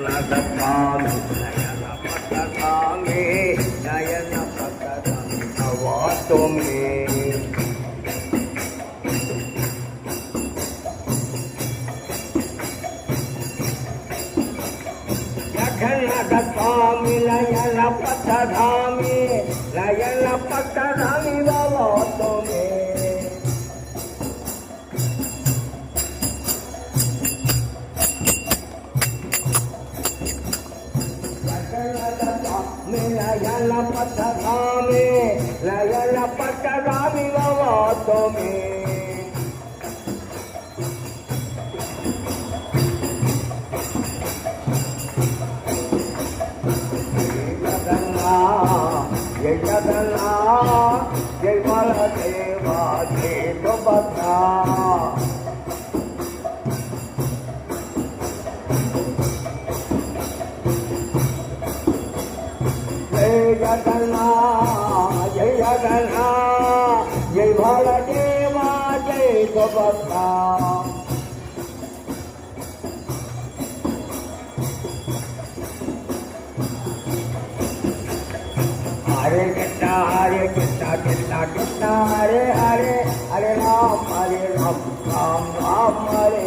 స్వామి నయన పట్టస్వామి నయన పట్టమి లయన పట్టధామి లయన పట్టధామి భవతమే లయల లయన లయల లయన వాతోమి భవతమే జగన్నా జయ జగన్నా జయ జయ జగన్నా జయ జగన్నా జయ బలదేవా జయ సుభద్రా हरे कृष्णा हरे कृष्णा कृष्णा कृष्णा हरे हरे हरे राम हरे राम राम राम हरे हरे हरे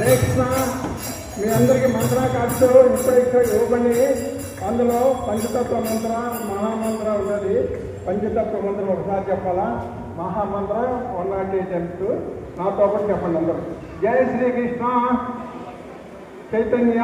హరే కృష్ణ. మీ అందరికీ మంత్ర కార్డ్స్ ఇప్పుడు ఇక్కడ ఇవ్వబడి అందులో పంచతత్వ మంత్ర మహామంత్ర ఉన్నది. పంచతత్వ మంత్రం ఒకసారి చెప్పాలా? మహామంత్ర వన్ నాట్ ఎయిట్ ఎమ్స్ నాతో పాటు చెప్పండి అందరూ. జై శ్రీకృష్ణ చైతన్య.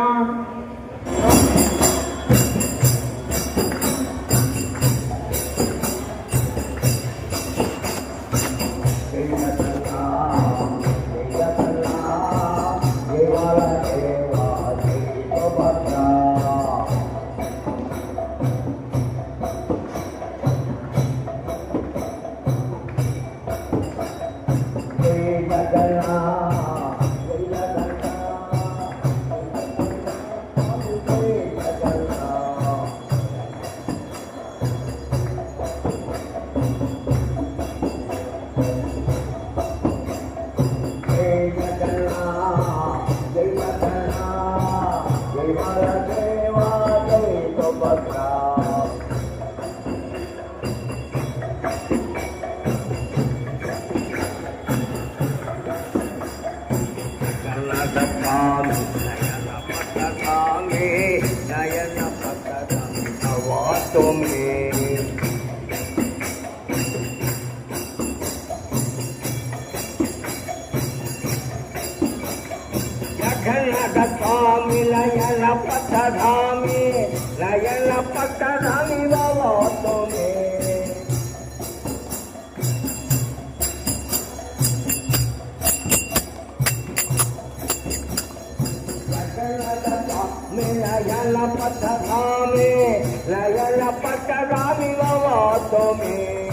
కన్నడ స్వామి నయన పట్టస్వామి నయన పట్టస్వామి నవాతుమే జగన్నాథ స్వామి లయన పట్టధామి లయన పట్టధామి లయల లయన లయల లయన పట్టధామి భవతుమే